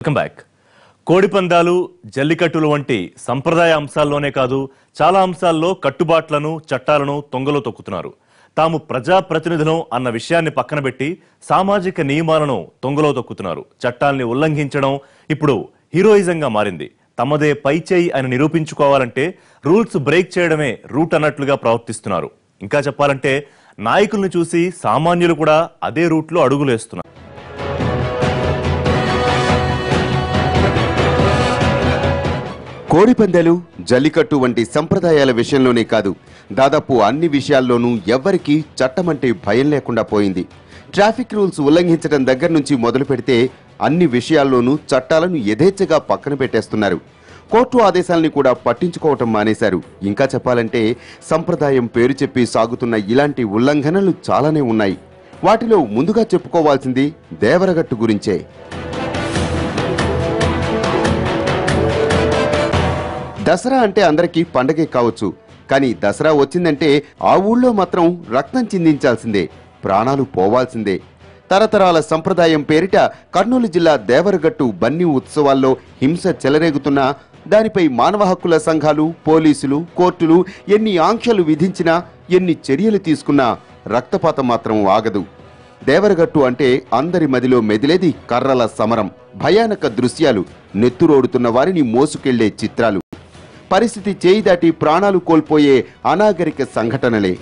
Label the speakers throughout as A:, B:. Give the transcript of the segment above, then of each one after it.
A: Welcome back కోడిపందాలు జల్లికట్టులు వంటి సంప్రదాయ అంశాల్లోనే కాదు చాలా అంశాల్లో కట్టుబాట్లను చట్టాలను తొంగలో తొక్కుతున్నారు. తాము ప్రజాప్రతినిధులం అన్న విషయాన్ని పక్కన పెట్టి సామాజిక నియమాలను తొంగలో తొక్కుతున్నారు. చట్టాల్ని ఉల్లంఘించడం ఇప్పుడు హీరోయిజంగా మారింది. తమదే పై చేయి అని నిరూపించుకోవాలంటే రూల్స్ బ్రేక్ చేయడమే రూట్ అన్నట్లుగా ప్రవర్తిస్తున్నారు. ఇంకా చెప్పాలంటే నాయకుల్ని చూసి సామాన్యులు కూడా అదే రూట్లో అడుగులేస్తున్నారు.
B: కోడిపందాలు జల్లికట్టు వంటి సంప్రదాయాల విషయంలోనే కాదు. దాదాపు అన్ని విషయాల్లోనూ ఎవ్వరికీ చట్టమంటే భయం లేకుండా పోయింది. ట్రాఫిక్ రూల్స్ ఉల్లంఘించడం దగ్గర నుంచి మొదలు పెడితే అన్ని విషయాల్లోనూ చట్టాలను యథేచ్ఛగా పక్కన పెట్టేస్తున్నారు. కోర్టు ఆదేశాలని కూడా పట్టించుకోవటం మానేశారు. ఇంకా చెప్పాలంటే సంప్రదాయం పేరు చెప్పి సాగుతున్న ఇలాంటి ఉల్లంఘనలు చాలానే ఉన్నాయి. వాటిలో ముందుగా చెప్పుకోవాల్సింది దేవరగట్టు గురించే. దసరా అంటే అందరికీ పండగే కావచ్చు. కానీ దసరా వచ్చిందంటే ఆ ఊళ్ళో మాత్రం రక్తం చిందించాల్సిందే ప్రాణాలు పోవాల్సిందే. తరతరాల సంప్రదాయం పేరిట కర్నూలు జిల్లా దేవరగట్టు బన్నీ ఉత్సవాల్లో హింస చెలరేగుతున్నా దానిపై మానవ హక్కుల సంఘాలు పోలీసులు కోర్టులు ఎన్ని ఆంక్షలు విధించినా ఎన్ని చర్యలు తీసుకున్నా రక్తపాతం మాత్రం ఆగదు. దేవరగట్టు అంటే అందరి మదిలో మెదిలేది కర్రల సమరం భయానక దృశ్యాలు నెత్తురోడుతున్న వారిని మోసుకెళ్ళే చిత్రాలు. పరిస్థితి చేయి దాటి ప్రాణాలు కోల్పోయే అనాగరిక సంఘటనలే.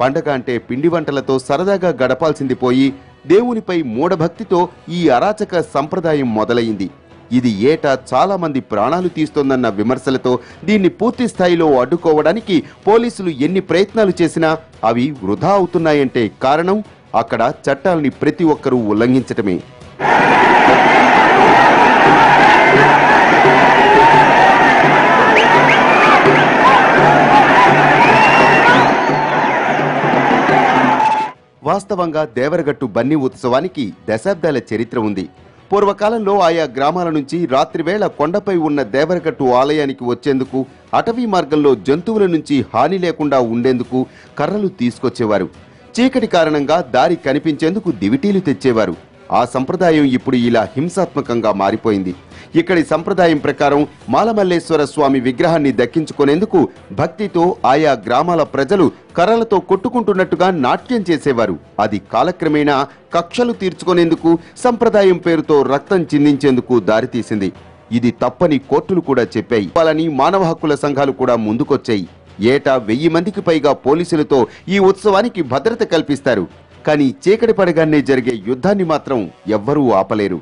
B: పండగ అంటే పిండి వంటలతో సరదాగా గడపాల్సింది పోయి దేవునిపై మూఢభక్తితో ఈ అరాచక సంప్రదాయం మొదలైంది. ఇది ఏటా చాలా మంది ప్రాణాలు తీస్తోందన్న విమర్శలతో దీన్ని పూర్తి స్థాయిలో అడ్డుకోవడానికి పోలీసులు ఎన్ని ప్రయత్నాలు చేసినా అవి వృధా అవుతున్నాయంటే కారణం అక్కడ చట్టాల్ని ప్రతి ఒక్కరూ ఉల్లంఘించటమే. వాస్తవంగా దేవరగట్టు బన్నీ ఉత్సవానికి దశాబ్దాల చరిత్ర ఉంది. పూర్వకాలంలో ఆయా గ్రామాల నుంచి రాత్రివేళ కొండపై ఉన్న దేవరగట్టు ఆలయానికి వచ్చేందుకు అటవీ మార్గంలో జంతువుల నుంచి హాని లేకుండా ఉండేందుకు కర్రలు తీసుకొచ్చేవారు. చీకటి కారణంగా దారి కనిపించేందుకు దివిటీలు తెచ్చేవారు. ఆ సంప్రదాయం ఇప్పుడు ఇలా హింసాత్మకంగా మారిపోయింది. ఇక్కడి సంప్రదాయం ప్రకారం మాలమల్లేశ్వర స్వామి విగ్రహాన్ని దక్కించుకునేందుకు భక్తితో ఆయా గ్రామాల ప్రజలు కర్రలతో కొట్టుకుంటున్నట్టుగా నాట్యం చేసేవారు. అది కాలక్రమేణా కక్షలు తీర్చుకునేందుకు సంప్రదాయం పేరుతో రక్తం చిందించేందుకు దారితీసింది. ఇది తప్పని కోర్టులు కూడా చెప్పాయి. వాళ్ళని మానవ హక్కుల సంఘాలు కూడా ముందుకొచ్చాయి. ఏటా వెయ్యి మందికి పైగా పోలీసులతో ఈ ఉత్సవానికి భద్రత కల్పిస్తారు. కానీ చీకటి పడగానే జరిగే యుద్ధాన్ని మాత్రం ఎవ్వరూ ఆపలేరు.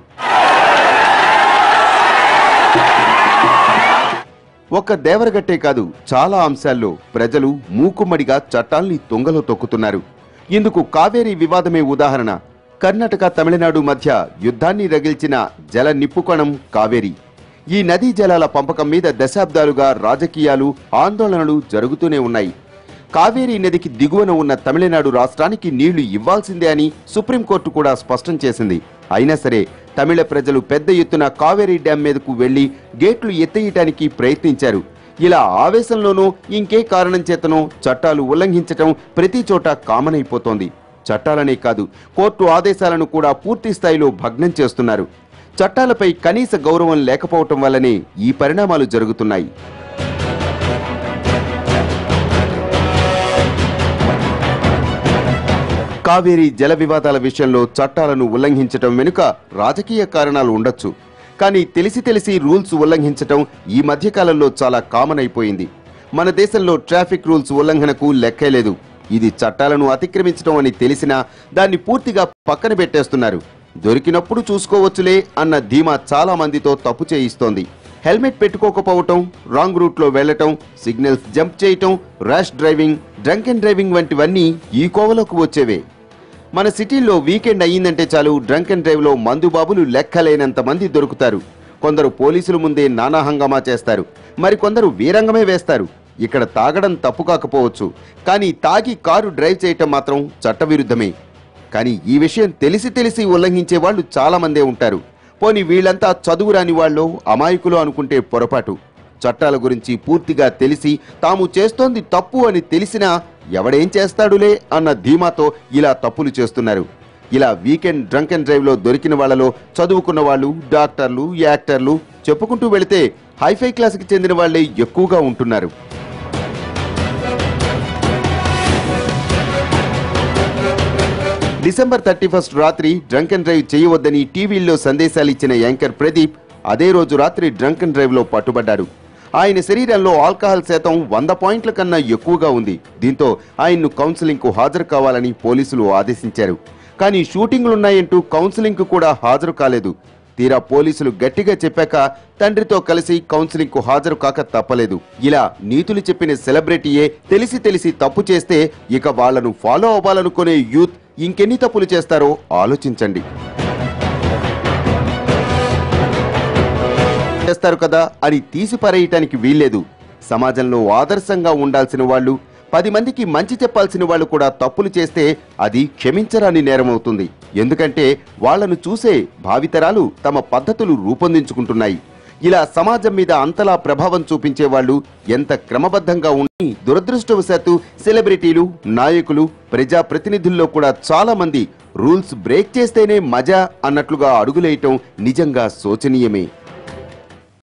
B: ఒక్క దేవరగట్టే కాదు చాలా అంశాల్లో ప్రజలు మూకుమ్మడిగా చట్టాల్ని తుంగలో తొక్కుతున్నారు. ఇందుకు కావేరీ వివాదమే ఉదాహరణ. కర్ణాటక తమిళనాడు మధ్య యుద్ధాన్ని రగిల్చిన జల నిప్పుకొణం కావేరి. ఈ నదీ జలాల పంపకం మీద దశాబ్దాలుగా రాజకీయాలు ఆందోళనలు జరుగుతూనే ఉన్నాయి. కావేరీ నదికి దిగువన ఉన్న తమిళనాడు రాష్ట్రానికి నీళ్ళు ఇవ్వాల్సిందే అని సుప్రీంకోర్టు కూడా స్పష్టం చేసింది. అయినా సరే తమిళ ప్రజలు పెద్ద ఎత్తున కావేరీ డ్యాం మీదకు వెళ్ళి గేట్లు ఎత్తేయటానికి ప్రయత్నించారు. ఇలా ఆవేశంలోనూ ఇంకే కారణం చేతనో చట్టాలు ఉల్లంఘించటం ప్రతి చోట కామన్ అయిపోతోంది చట్టాలనే కాదు కోర్టు ఆదేశాలను కూడా పూర్తి స్థాయిలో భగ్నం చేస్తున్నారు. చట్టాలపై కనీస గౌరవం లేకపోవటం వల్లనే ఈ పరిణామాలు జరుగుతున్నాయి. కావేరీ జల వివాదాల విషయంలో చట్టాలను ఉల్లంఘించటం వెనుక రాజకీయ కారణాలు ఉండొచ్చు. కానీ తెలిసి తెలిసి రూల్స్ ఉల్లంఘించటం ఈ మధ్యకాలంలో చాలా కామన్ అయిపోయింది. మన దేశంలో ట్రాఫిక్ రూల్స్ ఉల్లంఘనకు లెక్కే లేదు. ఇది చట్టాలను అతిక్రమించడం అని తెలిసినా దాన్ని పూర్తిగా పక్కన పెట్టేస్తున్నారు. దొరికినప్పుడు చూసుకోవచ్చులే అన్న ధీమా చాలా మందితో తప్పు చేయిస్తోంది. హెల్మెట్ పెట్టుకోకపోవటం రాంగ్ రూట్లో వెళ్ళటం సిగ్నల్స్ జంప్ చేయటం rash driving drunk and driving వంటివన్నీ ఈ కోవలోకి వచ్చేవే. మన సిటీల్లో వీకెండ్ అయ్యిందంటే చాలు డ్రంక్ అండ్ డ్రైవ్లో మందుబాబులు లెక్కలేనంత మంది దొరుకుతారు. కొందరు పోలీసుల ముందే నానా హంగామా చేస్తారు. మరికొందరు వీరంగమే వేస్తారు. ఇక్కడ తాగడం తప్పు కాకపోవచ్చు. కానీ తాగి కారు డ్రైవ్ చేయటం మాత్రం చట్టవిరుద్ధమే. కానీ ఈ విషయం తెలిసి తెలిసి ఉల్లంఘించే వాళ్ళు చాలామందే ఉంటారు. పోని వీళ్ళంతా చదువురాని వాళ్ళు అమాయకులు అనుకుంటే పొరపాటు. చట్టాల గురించి పూర్తిగా తెలిసి తాము చేస్తోంది తప్పు అని తెలిసినా ఎవడేం చేస్తాడులే అన్న ధీమాతో ఇలా తప్పులు చేస్తున్నారు. ఇలా వీకెండ్ డ్రంక్ అండ్ డ్రైవ్లో దొరికిన వాళ్ళలో చదువుకున్న వాళ్ళు డాక్టర్లు యాక్టర్లు చెప్పుకుంటూ వెళితే హైఫై క్లాస్కి చెందిన వాళ్ళే ఎక్కువగా ఉంటున్నారు. డిసెంబర్ థర్టీ ఫస్ట్ రాత్రి డ్రంక్ అండ్ డ్రైవ్ చేయవద్దని టీవీల్లో సందేశాలు ఇచ్చిన యాంకర్ ప్రదీప్ అదే రోజు రాత్రి డ్రంక్ అండ్ డ్రైవ్లో పట్టుబడ్డాడు. ఆయన శరీరంలో ఆల్కహాల్ శాతం వంద పాయింట్ల కన్నా ఎక్కువగా ఉంది. దీంతో ఆయన్ను కౌన్సిలింగ్కు హాజరు కావాలని పోలీసులు ఆదేశించారు. కానీ షూటింగ్లున్నాయంటూ కౌన్సిలింగ్కు కూడా హాజరు కాలేదు. తీరా పోలీసులు గట్టిగా చెప్పాక తండ్రితో కలిసి కౌన్సిలింగ్కు హాజరు కాక తప్పలేదు. ఇలా నీతులు చెప్పిన సెలబ్రిటీయే తెలిసి తెలిసి తప్పు చేస్తే ఇక వాళ్ళను ఫాలో అవ్వాలనుకునే యూత్ ఇంకెన్ని తప్పులు చేస్తారో ఆలోచించండి. చేస్తారు కదా అని తీసిపారేయటానికి వీల్లేదు. సమాజంలో ఆదర్శంగా ఉండాల్సిన వాళ్ళు పది మందికి మంచి చెప్పాల్సిన వాళ్ళు కూడా తప్పులు చేస్తే అది క్షమించరాని నేరమవుతుంది ఎందుకంటే వాళ్ళను చూసే భావితరాలు తమ పద్ధతులు రూపొందించుకుంటున్నాయి. ఇలా సమాజం మీద అంతలా ప్రభావం చూపించే వాళ్ళు ఎంత క్రమబద్ధంగా ఉండి దురదృష్టవశాత్తు సెలబ్రిటీలు నాయకులు ప్రజాప్రతినిధుల్లో కూడా చాలా మంది రూల్స్ బ్రేక్ చేస్తేనే మజా అన్నట్లుగా అడుగులేయటం నిజంగా శోచనీయమే.